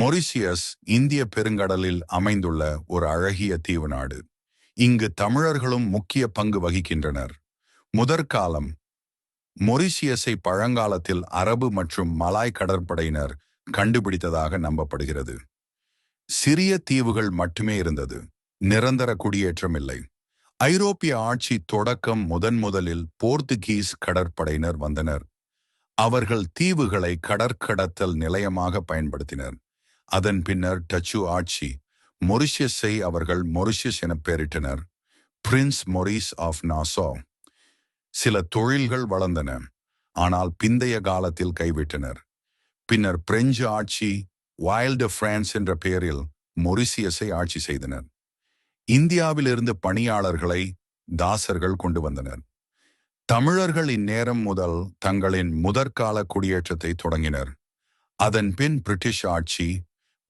Mauritius இந்திய பெருங்கடலில் அமைந்துள்ள ஒரு அழகிய தீவு நாடு. இங்கு தமிழர்களும் முக்கிய பங்கு வகிக்கின்றனர். முதற்காலம் மொரிசியஸை பழங்காலத்தில் அரபு மற்றும் மலாய் கடற்படையினர் கண்டுபிடித்ததாக நம்பப்படுகிறது. சிறிய தீவுகள் மட்டுமே இருந்தது. நிரந்தர குடியேற்றம் இல்லை. ஐரோப்பிய ஆட்சி தொடக்கம் முதன் முதலில் போர்த்துகீஸ் கடற்படையினர் வந்தனர். அவர்கள் தீவுகளை கடற்கடத்தல் நிலையமாக பயன்படுத்தினர். அதன் பின்னர் டச்சு ஆட்சி. மொரிஷியஸை அவர்கள் மொரிஷியஸ் என பெயரிட்டனர். Prince Maurice of Nassau. சில தொழில்கள் வளர்ந்தன. ஆனால் பிந்தைய காலத்தில் கைவிட்டனர். பின்னர் பிரெஞ்சு ஆட்சி வைல்டு பிரான்ஸ் என்ற பெயரில் மொரிசியஸை ஆட்சி செய்தனர். இந்தியாவிலிருந்து பணியாளர்களை தாசர்கள் கொண்டு வந்தனர். தமிழர்கள் இந்நேரம் முதல் தங்களின் முதற்கால குடியேற்றத்தை தொடங்கினர். அதன் பின் பிரிட்டிஷ் ஆட்சி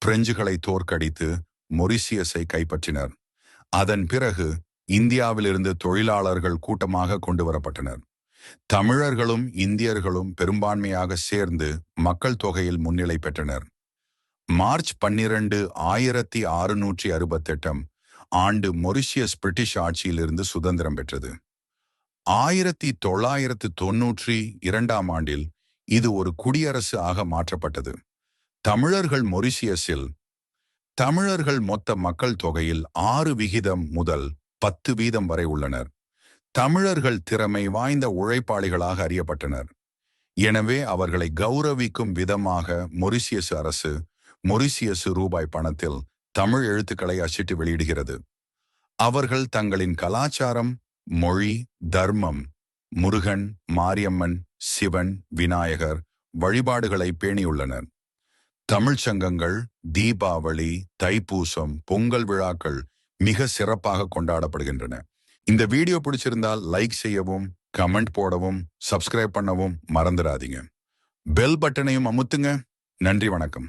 பிரெஞ்சுகளை தோற்கடித்து மொரிசியஸை கைப்பற்றினர். அதன் பிறகு இந்தியாவிலிருந்து தொழிலாளர்கள் கூட்டமாக கொண்டு வரப்பட்டனர் தமிழர்களும் இந்தியர்களும் பெரும்பான்மையாக சேர்ந்து மக்கள் தொகையில் முன்னிலை பெற்றனர். மார்ச் பன்னிரண்டு ஆயிரத்தி அறுநூற்றி அறுபத்தெட்டாம் ஆண்டு மொரிஷியஸ் பிரிட்டிஷ் ஆட்சியிலிருந்து சுதந்திரம் பெற்றது. ஆயிரத்தி தொள்ளாயிரத்து தொன்னூற்றி இரண்டாம் ஆண்டில் இது ஒரு குடியரசு ஆக மாற்றப்பட்டது. தமிழர்கள் மொரிசியஸில் தமிழர்கள் மொத்த மக்கள் தொகையில் ஆறு விகிதம் முதல் பத்து வீதம் வரை உள்ளனர். தமிழர்கள் திறமை வாய்ந்த உழைப்பாளிகளாக அறியப்பட்டனர். எனவே அவர்களை கௌரவிக்கும் விதமாக மொரிசியஸ் அரசு மொரிசியசு ரூபாய் பணத்தில் தமிழ் எழுத்துக்களை அச்சிட்டு வெளியிடுகிறது. அவர்கள் தங்களின் கலாச்சாரம் மொழி தர்மம் முருகன் மாரியம்மன் சிவன் விநாயகர் வழிபாடுகளை பேணியுள்ளனர். தமிழ் சங்கங்கள் தீபாவளி தைப்பூசம் பொங்கல் விழாக்கள் மிக சிறப்பாக கொண்டாடப்படுகின்றன. இந்த வீடியோ பிடிச்சிருந்தால் லைக் செய்யவும் கமெண்ட் போடவும் சப்ஸ்கிரைப் பண்ணவும் மறந்துடாதீங்க. பெல் பட்டனையும் அமுத்துங்க. நன்றி வணக்கம்.